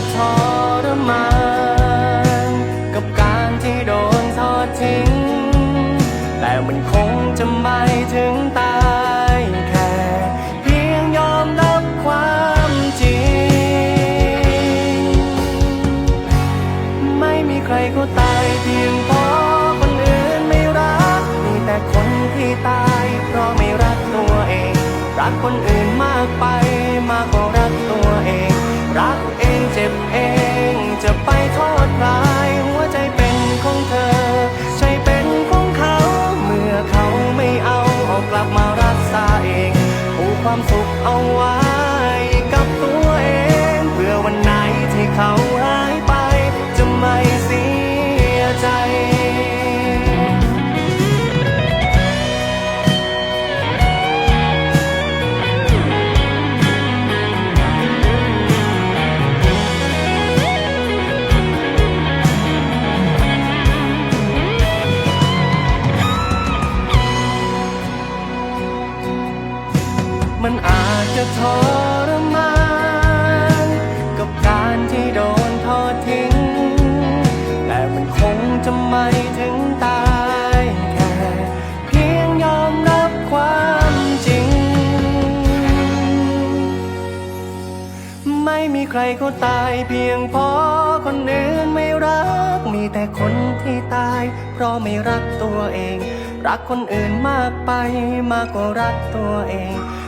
จะทรมานกับการที่โดนทอดทิ้ง แต่มันคงจะไม่ถึงตายแค่เพียงยอมรับความจริง ไม่มีใครเขาตายเพียงเพราะคนอื่นไม่รัก มีแต่คนที่ตาย เพราะไม่รักตัวเอง รักคนอื่นมากไป โทษใครหัวใจเป็นของเธอ ใจเป็นของเขา เมื่อเขาไม่เอาเอากลับมารักษาเองผูกความสุขเอาไว้กับตัวเอง เพื่อวันไหนที่เขาหายไป จะไม่เสียใจ จะทรมานกับการที่โดนทอดทิ้ง แต่มันคงจะไม่ถึงตายแค่เพียงยอมรับความจริง ไม่มีใครเขาตายเพียงเพราะคนอื่นไม่รัก มีแต่คนที่ตาย เพราะไม่รักตัวเอง รักคนอื่นมากไปมากกว่ารักตัวเอง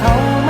靠